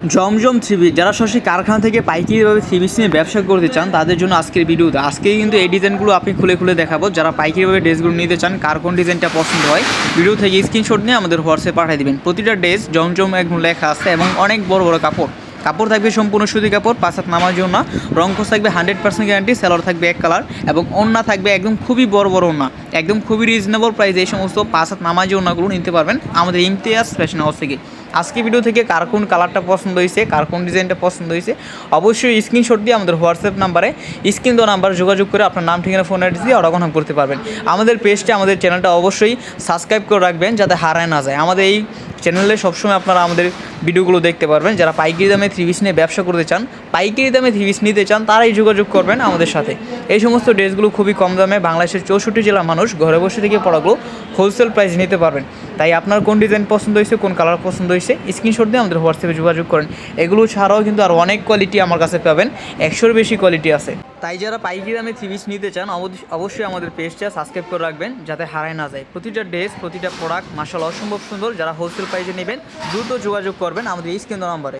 জমজম three B, যারা সরাসরি কারখানা থেকে পাইকারিভাবে থ্রি পিস নিয়ে ব্যবসা করতে চান, তাদের জন্য আজকের ভিডিওতে আজকেই কিন্তু এই ডিজাইনগুলো আপনি খুলে খুলে দেখাবো। যারা পাইকারিভাবে ড্রেসগুলো নিতে চান, কার কোন ডিজাইনটা পছন্দ হয়, ভিডিও থেকে স্ক্রিনশট নিয়ে আমাদের হোয়াটসঅ্যাপে পাঠিয়ে দেবেন। প্রতিটা ড্রেস জমজম একদম লেখা আছে এবং অনেক বড় বড় কাপড়। কাপড় থাকবে সম্পূর্ণ সুতি কাপড়, পাঁচ হাত নামার জন্য। রং খোঁজ থাকবে হান্ড্রেড পার্সেন্ট গ্যারান্টি সেলার থাকবে এক কালার এবং ওন্না থাকবে একদম খুবই বড় বড় ওন্না একদম খুবই রিজনেবল প্রাইস এই সমস্ত পাঁচ হাত নামাজি ওন্নাগুলো নিতে পারবেন আমাদের ইমতিয়াজ ফ্যাশন হাউস থেকে। আজকে ভিডিও থেকে কার কোন কালারটা পছন্দ হয়েছে কার কোন ডিজাইনটা পছন্দ হয়েছে অবশ্যই স্ক্রিনশট দিয়ে আমাদের হোয়াটসঅ্যাপ নাম্বারে স্ক্রিন দেওয়া নাম্বার যোগাযোগ করে আপনার নাম, ঠিকানা ফোন অ্যাড্রেস দিয়ে অর্ডার কনফার্ম করতে পারবেন। আমাদের পেজটা আমাদের চ্যানেলটা অবশ্যই সাবস্ক্রাইব করে রাখবেন যাতে হারায় না যায়। আমাদের এই চ্যানেলে সবসময় আপনারা আমাদের ভিডিওগুলো দেখতে পারবেন। যারা পাইকারি দামে থ্রি পিস নিয়ে ব্যবসা করতে চান, পাইকারি দামে থ্রি পিস নিতে চান, তারাই যোগাযোগ করবেন আমাদের সাথে। এই সমস্ত ড্রেসগুলো খুবই কম দামে বাংলাদেশের চৌষট্টি জেলার মানুষ ঘরে বসে থেকে পড়াগুলো হোলসেল প্রাইস নিতে পারবেন। তাই আপনার কোন ডিজাইন পছন্দ হয়েছে, কোন কালার পছন্দ হয়েছে স্ক্রিনশট দিয়ে আমাদের হোয়াটসঅ্যাপে যোগাযোগ করেন। এগুলো ছাড়াও কিন্তু আর অনেক কোয়ালিটি আমার কাছে পাবেন। একশোর বেশি কোয়ালিটি আছে। তাই যারা পাইকারি দামে থ্রি পিস নিতে চান অবশ্য- অবশ্যই আমাদের পেজটা সাবস্ক্রাইব করে রাখবেন, যাতে হারায় না যায়। প্রতিটা ড্রেস প্রতিটা প্রোডাক্ট মার্শাল অসম্ভব সুন্দর। যারা হোলসেল প্রাইজে নেবেন, দ্রুত যোগাযোগ করবেন আমাদের এই স্ক্রিন নাম্বারে।